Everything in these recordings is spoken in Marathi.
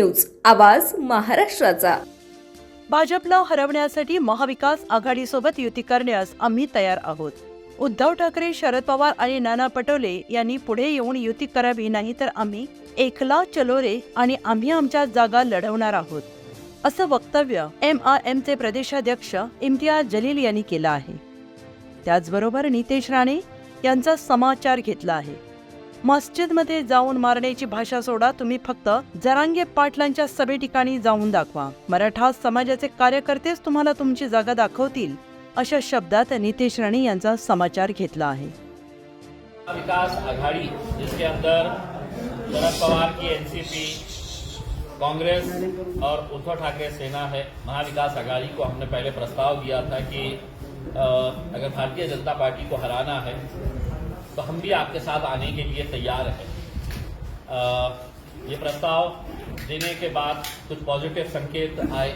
न्यूज आवाज महाराष्ट्राचा. भाजपला हरवण्यासाठी महाविकास आघाडीसोबत युती करण्यास आम्ही तयार आहोत. उद्धव ठाकरे शरद पवार आणि नाना पटोले यांनी पुढे येऊन युती करावी नाही तर आम्ही एकला चलो रे आणि आम्ही आमच्या जागा लढवणार आहोत. असं वक्तव्य एम आर एमचे प्रदेशाध्यक्ष इम्तियाज जलील यांनी केलं आहे. त्याचबरोबर नितेश राणे यांचा समाचार घेतला आहे. मस्जिदमध्ये जाऊन मारण्याची भाषा सोडा तुम्ही फक्त जरांगे पाटलांच्या सभे ठिकाणी जाऊन दाखवा. मराठा समाजाचे कार्यकर्तेच तुम्हाला तुमची जागा दाखवतील अशा शब्दात नितेश राणे यांचा समाचार घेतला आहे. विकास आघाड़ी जिसके अंदर शरद पवार की एनसीपी कांग्रेस और उद्धव ठाकरे सेना है महाविकास आघाड़ी को हमने पहले प्रस्ताव दिया था कि अगर भारतीय जनता पार्टी को हराना है تو ہم بھی آپ کے ساتھ آنے کے لیے تیار ہیں۔ یہ پرستاؤ دینے کے بعد کچھ پازیٹیو سنکیت آئے۔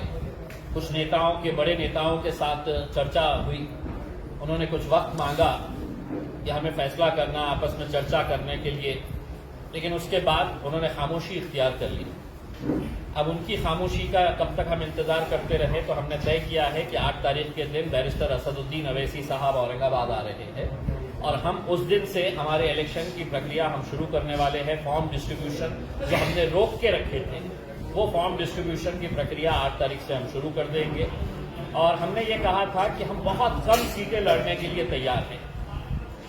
کچھ نیتاؤں کے بڑے نیتاؤں کے ساتھ چرچا ہوئی۔ انہوں نے کچھ وقت مانگا کہ ہمیں فیصلہ کرنا، آپس میں چرچا کرنے کے لیے۔ لیکن اس کے بعد انہوں نے خاموشی اختیار کر لی۔ اب ان کی خاموشی کا کب تک ہم انتظار کرتے رہے تو ہم نے طے کیا ہے کہ آٹھ تاریخ کے دن بیرسٹر اسد الدین اویسی صاحب اورنگ آباد آ رہے ہیں۔ खामोशी इख्तियार कर ली अब उनकी खामोशी का कब तक हम इंतजार करते रहे तो हमने तय किया है कि आठ तारीख के दिन बैरिस्टर असदुद्दीन अवैसी साहब औरंगाबाद आ रहे हैं और हम उस दिन से हमारे इलेक्शन की प्रक्रिया हम शुरू करने वाले हैं फॉर्म डिस्ट्रीब्यूशन जो हमने रोक के रखे थे वो फॉर्म डिस्ट्रीब्यूशन की प्रक्रिया आठ तारीख से हम शुरू कर देंगे और हमने ये कहा था कि हम बहुत कम सीटें लड़ने के लिए तैयार हैं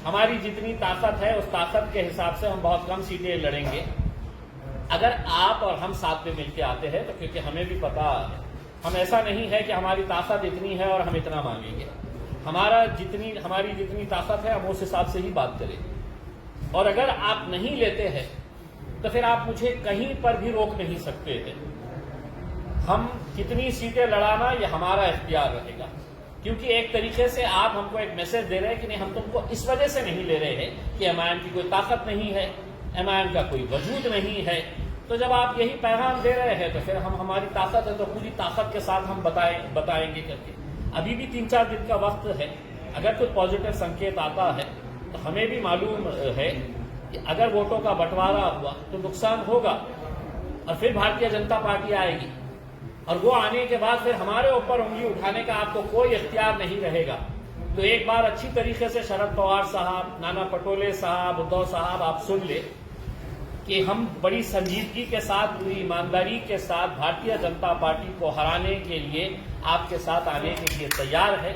हमारी जितनी ताकत है उस ताकत के हिसाब से हम बहुत कम सीटें लड़ेंगे अगर आप और हम साथ में मिलकर आते हैं तो क्योंकि हमें भी पता है हम ऐसा नहीं है कि हमारी ताकत इतनी है और हम इतना मांगेंगे हमारा जितनी हमारी जितनी ताकत है हम उस हिसाब से ही बात करेंगे और अगर आप नहीं लेते हैं तो फिर आप मुझे कहीं पर भी रोक नहीं सकते हैं हम कितनी सीटें लड़ाना ये हमारा इख्तियार रहेगा क्योंकि एक तरीके से आप हमको एक मैसेज दे रहे हैं कि नहीं हम तुमको इस वजह से नहीं ले रहे हैं कि एम की कोई ताकत नहीं है एम का कोई वजूद नहीं है तो जब आप यही पैगाम दे रहे हैं तो फिर हम हमारी ताकत है तो पूरी ताकत के साथ हम बताएं बताएंगे करके अभी भी तीन चार दिन का वक्त है अगर कुछ पॉजिटिव संकेत आता है तो हमें भी मालूम है कि अगर वोटों का बंटवारा हुआ तो नुकसान होगा और फिर भारतीय जनता पार्टी आएगी और वो आने के बाद फिर हमारे ऊपर उंगली उठाने का आपको कोई इख्तियार नहीं रहेगा तो एक बार अच्छी तरीके से शरद पवार साहब नाना पटोले साहब उद्धव साहब आप सुन ले कि हम बड़ी संजीदगी के साथ पूरी ईमानदारी के साथ भारतीय जनता पार्टी को हराने के लिए आपके साथ आने के लिए तैयार है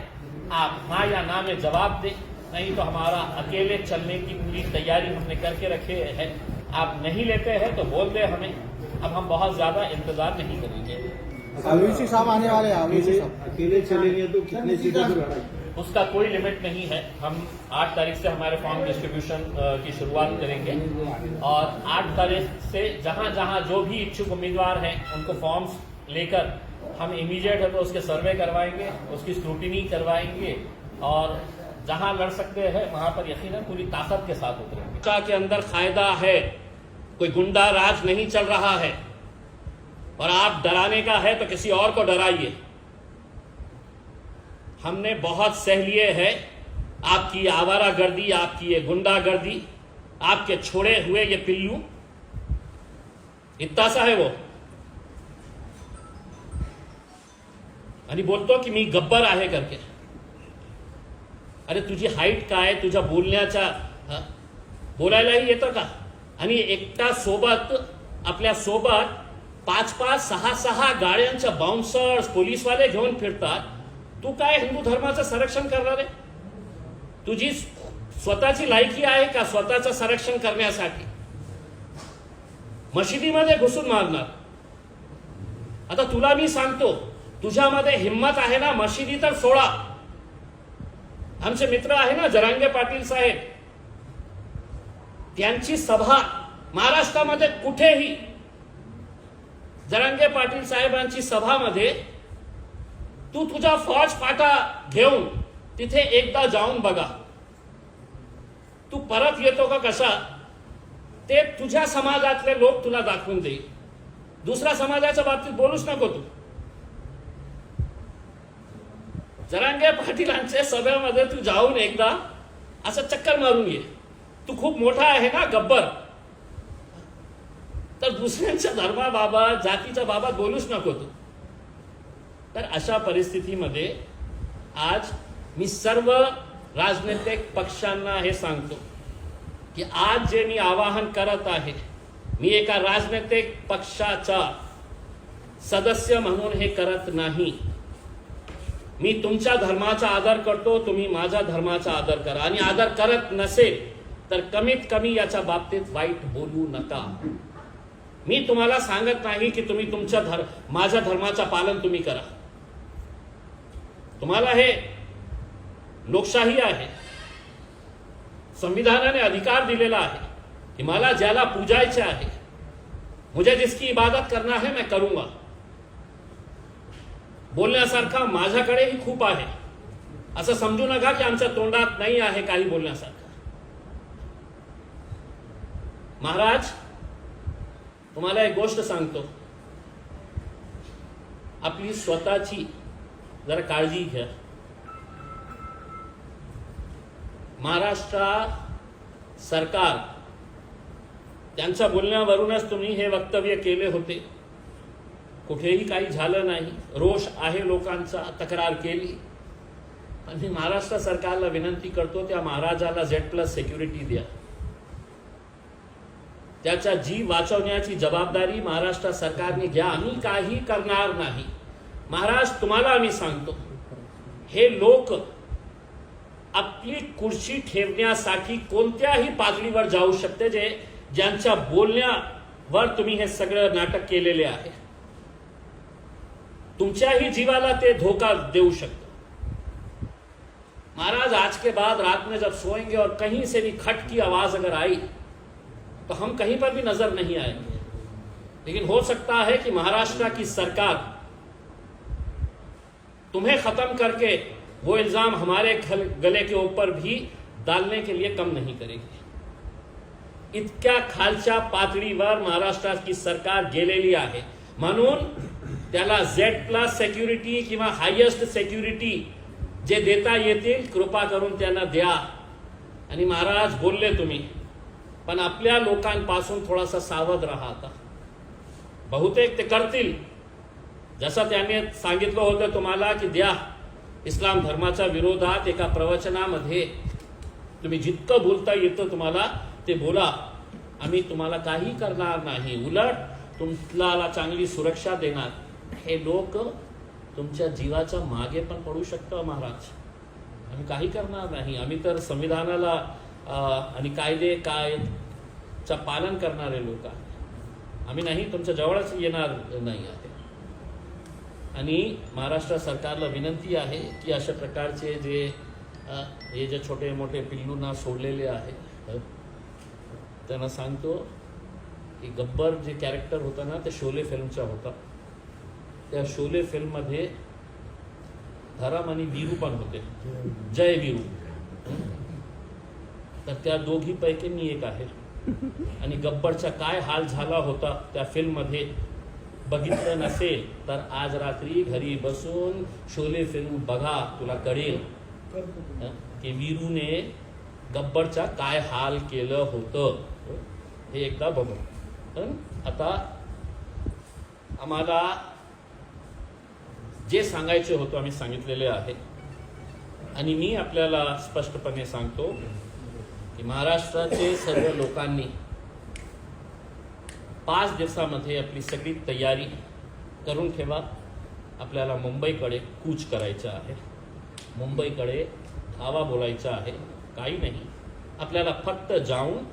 आप हाँ या ना में जवाब दें नहीं तो हमारा अकेले चलने की पूरी तैयारी हमने करके रखे है आप नहीं लेते हैं तो बोल दे हमें अब हम बहुत ज्यादा इंतजार नहीं करेंगे अवीसी साहब आने वाले हैं अवीसी साहब अकेले चलेंगे तो कितने सीटों पर लड़ाई उसका कोई लिमिट नहीं है हम आठ तारीख से हमारे फॉर्म डिस्ट्रीब्यूशन की शुरुआत करेंगे और आठ तारीख से जहां ہم امیڈیٹ ہے تو اس کے سروے کروائیں گے، اس کی اسکروٹنی کروائیں گے اور جہاں لڑ سکتے ہیں وہاں پر یقیناً پوری طاقت کے ساتھ اتریں گے۔ کے اندر فائدہ ہے، کوئی گنڈا راج نہیں چل رہا ہے اور آپ ڈرانے کا ہے تو کسی اور کو ڈرائیے۔ ہم نے بہت سہ لیے ہے آپ کی آوارہ گردی، آپ کی یہ گنڈا گردی، آپ کے چھوڑے ہوئے یہ پلو اتنا سا ہے وہ۔ आणि बोलतो की मी गब्बर आहे करके. अरे तुझी हाईट काय? तुझ्या बोलण्याच्या बोलायलाही येतं का? आणि एकटा सोबत आपल्यासोबत पाच पाच सहा सहा गाड्यांच्या बाउन्सर्स पोलीसवाले घेऊन फिरतात. तू काय हिंदू धर्माचं संरक्षण करणार आहे? तुझी स्वतःची लायकी आहे का स्वतःचं संरक्षण करण्यासाठी? मशिदीमध्ये घुसून मारणार. आता तुला मी सांगतो तुझ्यामध्ये हिंमत आहे ना? मशिदी तर सोळा आमचे मित्र आहे ना जरांगे पाटील साहेब? त्यांची सभा महाराष्ट्रामध्ये कुठेही जरांगे पाटील साहेबांची सभामध्ये तू तुझा फौज फाटा घेऊन तिथे एकदा जाऊन बघा. तू परत येतो का कसा? ते तुझ्या समाजातले लोक तुला दाखवून देईल. दुसऱ्या समाजाच्या बाबतीत बोलूच नको तू. जरांगे पाटीलांच्या सभेमध्ये तू जाऊन एकदा असं चक्कर मारून ये. तू खूप मोठा आहे ना गब्बर. तर दुसऱ्यांच्या धर्माबाबत जातीच्या बाबत बोलूच नको तू. तर अशा परिस्थितीमध्ये आज मी सर्व राजनैतिक पक्षांना हे सांगतो की आज जे मी आवाहन करत आहे मी एका राजनैतिक पक्षाचा सदस्य म्हणून हे करत नाही. मी तुमच्या धर्माचा आदर करतो तुम्ही माझ्या धर्माचा आदर करा. आणि आदर करत नसेल तर कमीत कमी याच्या बाबतीत वाईट बोलू नका. मी तुम्हाला सांगत नाही की तुम्ही तुमच्या धर्म माझ्या धर्माचं पालन तुम्ही करा. तुम्हाला हे लोकशाही आहे. संविधानाने अधिकार दिलेला आहे की मला ज्याला पूजायचे आहे मुझे जिसकी इबादत करना है मैं करूंगा. बोलण्यासारखा माझ्याकडेही खूप आहे. असं समजू नका की आमच्या तोंडात नाही आहे काही बोलण्यासारखं. महाराज तुम्हाला एक गोष्ट सांगतो. आपली स्वतःची जरा काळजी घ्या. महाराष्ट्र सरकार त्यांच्या बोलण्यावरूनच तुम्ही हे वक्तव्य केले होते. कुठेही काही झालं नाही. रोष आहे लोकांचा तक्रार केली. पण मी महाराष्ट्र सरकारला विनंती करतो त्या महाराजाला झेड प्लस सिक्युरिटी द्या. त्याचा जीव वाचवण्याची जबाबदारी महाराष्ट्र सरकारने घ्या. आम्ही काही करणार नाही. महाराज तुम्हाला आम्ही सांगतो. हे लोक आपली खुर्ची ठेवण्यासाठी कोणत्याही पातळीवर जाऊ शकते जे ज्यांच्या बोलण्यावर तुम्ही हे सगळं नाटक केलेले आहे. तुमच्याही जीवाला ते धोका देऊ शकतं महाराज आज के बाद रात में जब सोएंगे और कहीं से भी खट की आवाज अगर आई तो हम कहीं पर भी नजर नहीं आएंगे लेकिन हो सकता है कि महाराष्ट्र की सरकार तुम्हें खत्म करके वो इल्जाम हमारे गल- गले के ऊपर भी डालने के लिए कम नहीं करेगी इतक्या खालच्या पातळीवर महाराष्ट्राची सरकार गेलेली आहे म्हणून त्याला झेड प्लस सेक्युरिटी किंवा हायेस्ट सेक्युरिटी जे देता येतील कृपा करून त्यांना द्या. आणि महाराज बोलले तुम्ही पण आपल्या लोकांपासून थोडासा सावध राहा आता. बहुतेक ते करतील. जसं त्याने सांगितलं होतं तुम्हाला की द्या इस्लाम धर्माच्या विरोधात एका प्रवचनामध्ये. तुम्ही जितकं बोलता येतं तुम्हाला ते बोला. आम्ही तुम्हाला काही करणार नाही. उलट तुम्हाला चांगली सुरक्षा देणार. हे लोक तुमच्या जीवाच्या मागे पण पडू शकतं महाराज. आम्ही काही करणार नाही. आम्ही तर संविधानाला आणि कायदे कायदचा पालन करणारे लोक आहे आम्ही नाही तुमच्या जवळच येणार नाही आहे. आणि महाराष्ट्र सरकारला विनंती आहे की अशा प्रकारचे जे हे जे छोटे मोठे पिल्लूंना सोडलेले आहे त्यांना सांगतो की गब्बर जे कॅरेक्टर होतं ना ते शोले फिल्मचा होता. त्या शोले फिल्ममध्ये धरम आणि वीरू पण होते. जय वीरू. तर त्या दोघीपैकी मी एक आहे. आणि गब्बरचा काय हाल झाला होता त्या फिल्ममध्ये बघितलं नसेल तर आज रात्री घरी बसून शोले फिल्म बघा तुला कळेल. की वीरूने गब्बरचा काय हाल केलं होतं? हे एकदा बघू? आता आम्हाला जे सांगायचे होतं आम्ही सांगितलेले आहे. आणि मी आपल्याला स्पष्टपणे सांगतो की महाराष्ट्राचे सर्व लोकांनी पाच दिवसामध्ये आपली सगळी तयारी करून ठेवा. आपल्याला मुंबईकडे कूच करायचं आहे. मुंबईकडे धावा बोलायचा आहे. काही नाही. आपल्याला फक्त जाऊन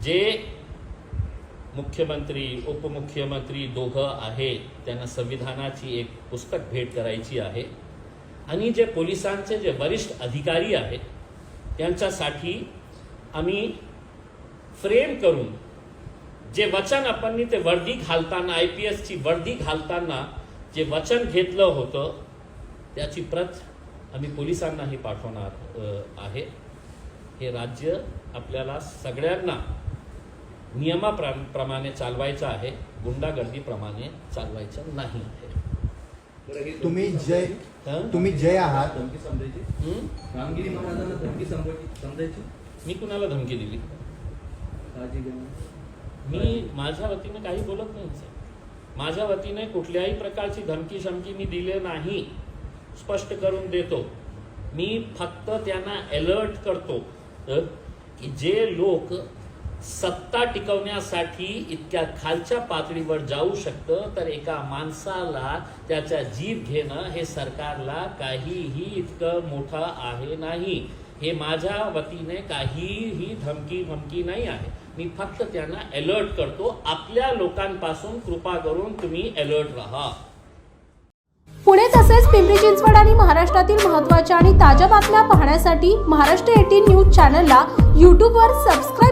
जे मुख्यमंत्री उपमुख्यमंत्री दोघं आहेत त्यांना संविधानाची एक पुस्तक भेट करायची आहे. आणि जे पोलिसांचे जे वरिष्ठ अधिकारी आहेत त्यांच्यासाठी आम्ही फ्रेम करून जे वचन आपण ते वर्दी घालताना आय पी एसची वर्दी घालताना जे वचन घेतलं होतं त्याची प्रत आम्ही पोलिसांनाही पाठवणार आहे. हे राज्य आपल्याला सगळ्यांना नियमाप्रमाणे चालवायचं आहे गुंडागर्दीप्रमाणे चालवायचं नाही आहे. हे तुम्ही जय? तुम्ही जय आहात. धमकी समजायची हं? रामगिरी महाराजांना धमकी समजायची समजायची मी कुणाला धमकी दिली? मी माझ्या वतीने काही बोलत नाही साहेब माझ्या वतीने कुठल्याही प्रकारची धमकी शमकी मी दिले नाही. स्पष्ट करून देतो. मी फक्त त्यांना अलर्ट करतो की जे लोक सत्ता टिकवण्यासाठी इतक्या खालच्या पातळीवर जाऊ शकतं तर एका माणसाला त्याचा जीव घेणं हे सरकारला काहीही इतकं मोठं आहे नाही. हे माझ्या वतीने काहीही धमकी धमकी नाही आहे. मी फक्त त्यांना अलर्ट करतो. आपल्या लोकांपासून कृपा करून तुम्ही अलर्ट राहा. पुणे तसेच पिंपरी चिंचवड आणि महाराष्ट्रातील महत्त्वाच्या आणि ताज्या बातम्या पाहण्यासाठी महाराष्ट्र एटीन न्यूज चॅनलला यूट्यूबवर सबस्क्राईब